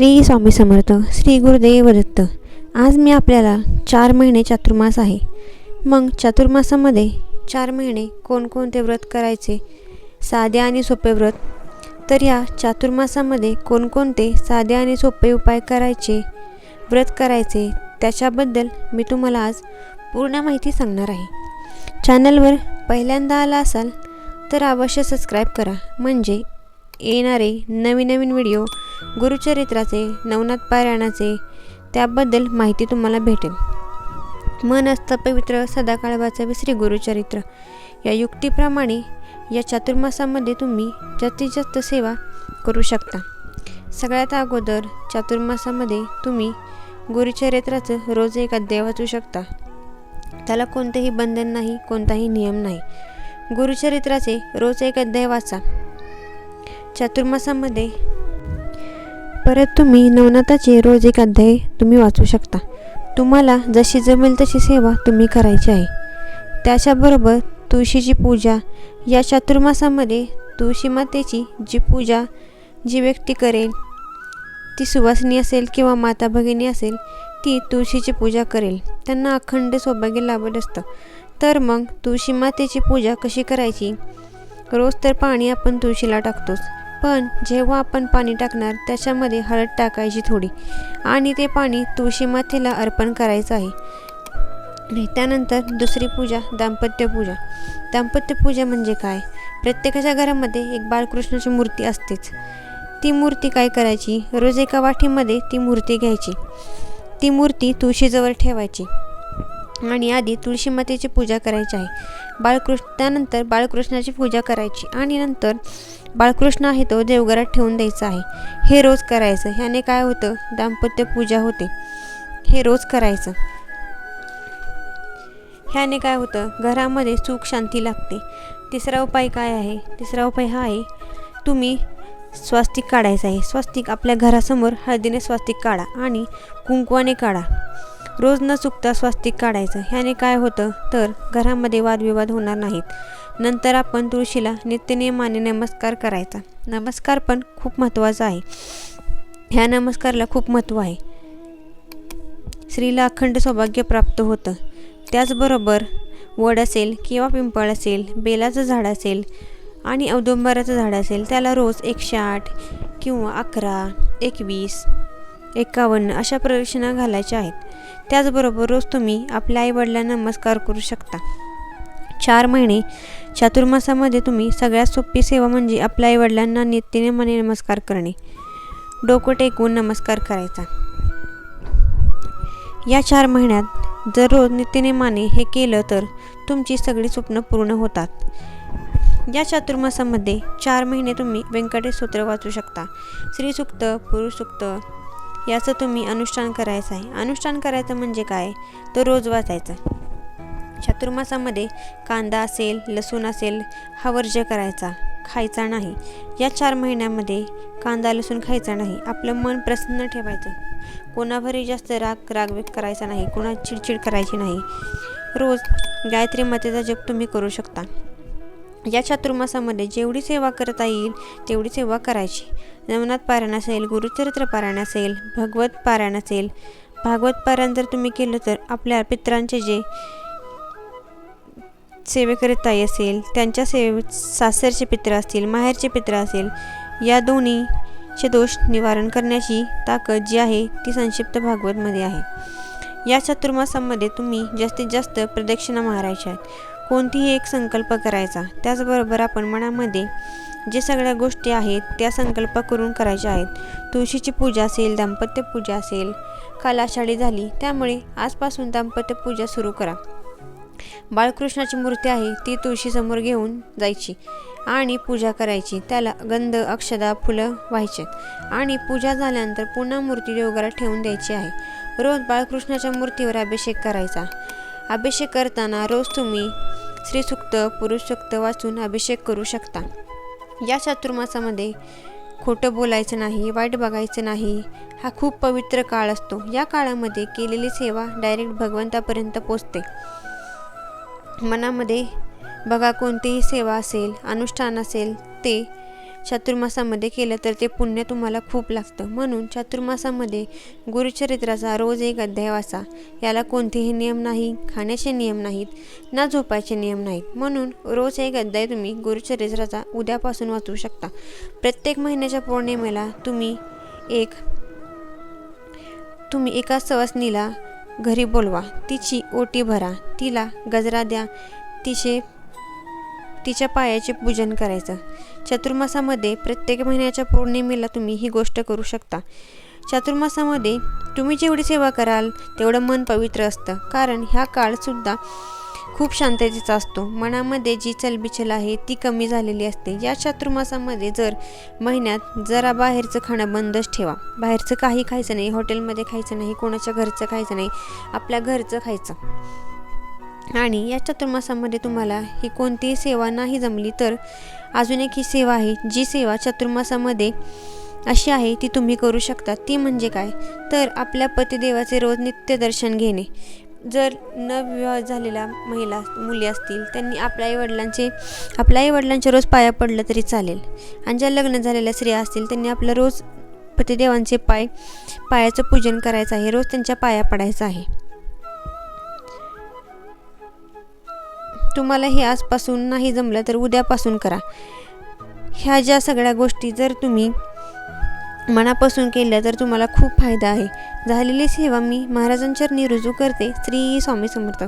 श्री स्वामी समर्थ श्री गुरुदेव दत्त. आज मी आपल्याला चार महिने चातुर्मास आहे. मग चातुर्मासामध्ये चार महिने कोणकोणते व्रत करायचे? साधे आणि सोपे व्रत. तर या चातुर्मासामध्ये कोणकोणते साधे आणि सोपे उपाय करायचे? व्रत करायचे त्याच्याबद्दल मी तुम्हाला आज पूर्ण माहिती सांगणार आहे. चॅनलवर पहिल्यांदा आला असाल तर अवश्य सबस्क्राईब करा. म्हणजे येणारे नवीन नवीन व्हिडिओ गुरुचरित्राचे नवनाथ पारायणाचे त्याबद्दल माहिती तुम्हाला भेटेल. मन असतं पवित्र सदाकाळ वाचावे श्री गुरुचरित्र. या युक्तीप्रमाणे या चातुर्मासामध्ये तुम्ही जास्तीत जास्त सेवा करू शकता. सगळ्यात अगोदर चातुर्मासामध्ये तुम्ही गुरुचरित्राचं रोज एक अध्याय वाचू शकता. त्याला कोणतेही बंधन नाही कोणताही नियम नाही. गुरुचरित्राचे रोज एक अध्याय वाचा. चातुर्मासामध्ये परत तुम्ही नवनाथाचे रोज एक अध्याय तुम्ही वाचू शकता. तुम्हाला जशी जमेल तशी सेवा तुम्ही करायची आहे. त्याच्याबरोबर तुळशीची पूजा या चातुर्मासामध्ये तुळशी मातेची जी पूजा जी व्यक्ती करेल ती सुवासिनी असेल किंवा माता भगिनी असेल ती तुळशीची पूजा करेल. त्यांना अखंड सौभाग्य लाभत असतं. तर मग तुळशी मातेची पूजा कशी करायची? रोज तर पाणी आपण तुळशीला टाकतोच. पण जेव्हा आपण पाणी टाकणार त्याच्यामध्ये हळद टाकायची थोडी. आणि ते पाणी तुळशी मातेला अर्पण करायचं आहे. आणि त्यानंतर दुसरी पूजा दाम्पत्य पूजा. दाम्पत्य पूजा म्हणजे काय? प्रत्येकाच्या घरामध्ये एक बाळकृष्णाची मूर्ती असतेच. ती मूर्ती काय करायची? रोज एका वाटीमध्ये ती मूर्ती घ्यायची. ती मूर्ती तुळशीजवळ ठेवायची. आणि आधी तुळशी मातेची पूजा करायची आहे. बाळकृष्ण त्यानंतर बाळकृष्णाची पूजा करायची आणि नंतर बाळकृष्ण आहे तो देवघरात ठेवून द्यायचा आहे. हे रोज करायचं. ह्याने काय होतं? दाम्पत्य पूजा होते. हे रोज करायचं. ह्याने काय होतं? घरामध्ये सुख शांती लागते तिसरा उपाय काय आहे? तिसरा उपाय हा आहे तुम्ही स्वास्तिक काढायचं आहे. स्वास्तिक आपल्या घरासमोर हळदीने स्वास्तिक काढा आणि कुंकवाने काढा. रोज न चुकता स्वास्तिक काढायचं. ह्याने काय होतं? तर घरामध्ये वादविवाद होणार नाहीत. नंतर आपण तुळशीला नित्यनियमाने नमस्कार करायचा. नमस्कार पण खूप महत्त्वाचा आहे. ह्या नमस्कारला खूप महत्त्व आहे. स्त्रीला अखंड सौभाग्य प्राप्त होतं. त्याचबरोबर वड असेल किंवा पिंपळ असेल बेलाचं झाड असेल आणि औदुंबराचं झाड असेल त्याला रोज एकशे आठ किंवा अकरा एकवीस एकावन्न अशा प्रदक्षिणा घालायच्या आहेत. त्याचबरोबर रोज तुम्ही आपल्या आईवडिलांना नमस्कार करू शकता. चार महिने चातुर्मासामध्ये तुम्ही सगळ्यात सोपी सेवा म्हणजे आपल्या आईवडिलांना नित्यनेमाने नमस्कार करणे. डोकं टेकवून नमस्कार करायचा. या चार महिन्यात जर रोज नित्यनेमाने हे केलं तर तुमची सगळी स्वप्न पूर्ण होतात. या चातुर्मासामध्ये चार महिने तुम्ही व्यंकटेश सूत्र वाचू शकता. स्त्रीसुक्त पुरुषसुक्त याचं तुम्ही अनुष्ठान करायचं आहे. अनुष्ठान करायचं म्हणजे काय? तर रोज वाचायचं. चातुर्मासामध्ये कांदा असेल लसूण असेल हा वर्ज करायचा. खायचा नाही. या चार महिन्यामध्ये कांदा लसूण खायचा नाही. आपलं मन प्रसन्न ठेवायचं. कोणावरही जास्त राग रागवेग करायचा नाही. कोणा चिडचिड करायची नाही. रोज गायत्री मातेचा जप तुम्ही करू शकता. या चातुर्मासामध्ये जेवढी सेवा करता येईल तेवढी सेवा करायची. नवनाथ पारायण असेल गुरुचरित्र पारायण असेल भगवत पारायण असेल भागवत पारायण जर तुम्ही केलं तर आपल्या पित्रांचे जे सेवेकरीत ताई असेल त्यांच्या सेवे सासरचे पित्र असतील माहेरचे पित्र असेल या दोन्हीचे दोष निवारण करण्याची ताकद जी आहे ती संक्षिप्त भागवतमध्ये आहे. या चातुर्मासामध्ये तुम्ही जास्तीत जास्त प्रदक्षिणा मारायच्या आहेत. कोणतीही एक संकल्प करायचा. त्याचबरोबर आपण मनामध्ये जे सगळ्या गोष्टी आहेत त्या संकल्प करून करायच्या आहेत. तुळशीची पूजा असेल दाम्पत्य पूजा असेल कलाशाळी झाली त्यामुळे आजपासून दाम्पत्य पूजा सुरू करा. बाळकृष्णाची मूर्ती आहे ती तुळशीसमोर घेऊन जायची आणि पूजा करायची. त्याला गंध अक्षदा फुलं व्हायचे. आणि पूजा झाल्यानंतर पुन्हा मूर्ती देवघरात ठेवून द्यायची आहे. रोज बाळकृष्णाच्या मूर्तीवर अभिषेक करायचा. अभिषेक करताना रोज तुम्ही स्त्रीसुक्त पुरुषसुक्त वाचून अभिषेक करू शकता. या चातुर्मासामध्ये खोटं बोलायचं नाही वाईट बघायचं नाही हा खूप पवित्र काळ असतो. या काळामध्ये केलेली सेवा डायरेक्ट भगवंतापर्यंत पोचते. मनामध्ये बघा कोणतीही सेवा असेल अनुष्ठान असेल ते चातुर्मासामध्ये केलं तर ते पुण्य तुम्हाला खूप लागतं. म्हणून चातुर्मासामध्ये गुरुचरित्राचा रोज एक अध्याय वाचा. याला कोणतेही नियम नाही खाण्याचे नियम नाहीत ना झोपायचे नियम नाहीत. म्हणून रोज एक अध्याय तुम्ही गुरुचरित्राचा उद्यापासून वाचू शकता. प्रत्येक महिन्याच्या पौर्णिमेला तुम्ही एक तुम्ही एका सवसनीला घरी बोलवा. तिची ओटी भरा. तिला गजरा द्या. तिचे तिच्या पायाचे पूजन करायचं. चातुर्मासामध्ये प्रत्येक महिन्याच्या पौर्णिमेला तुम्ही ही गोष्ट करू शकता. चातुर्मासामध्ये तुम्ही जेवढी सेवा कराल तेवढं मन पवित्र असतं. कारण ह्या काळसुद्धा खूप शांततेचा असतो. मनामध्ये जी चलबिचल आहे ती कमी झालेली असते. या चातुर्मासामध्ये जर महिन्यात जरा बाहेरचं खाणं बंदच ठेवा. बाहेरचं काही खायचं नाही हॉटेलमध्ये खायचं नाही कोणाच्या घरचं खायचं नाही आपल्या घरचं खायचं. आणि या चतुर्मासामध्ये तुम्हाला ही कोणतीही सेवा नाही जमली तर अजून एक ही सेवा आहे जी सेवा चतुर्मासामध्ये अशी आहे ती तुम्ही करू शकता. ती म्हणजे काय? तर आपल्या पतिदेवाचे रोज नित्य दर्शन घेणे. जर नवविवाह झालेल्या महिला मुली असतील त्यांनी आपल्या आईवडिलांचे आपल्या आईवडिलांच्या रोज पाया पडलं तरी चालेल. आणि ज्या लग्न झालेल्या स्त्रिया असतील त्यांनी आपलं रोज पतिदेवांचे पाय पायाचं पूजन करायचं आहे रोज त्यांच्या पाया पडायचं आहे. तुम्हाला हे आजपासून नाही जमलं तर उद्यापासून करा. ह्या ज्या सगळ्या गोष्टी जर तुम्ही मनापासून केल्या तर तुम्हाला खूप फायदा आहे. झालेली सेवा मी महाराजांचरणी रुजू करते. श्री स्वामी समर्थ.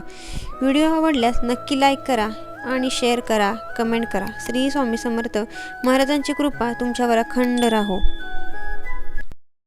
व्हिडिओ आवडल्यास नक्की लाईक करा आणि शेअर करा कमेंट करा. श्री स्वामी समर्थ. महाराजांची कृपा तुमच्यावर अखंड राहो.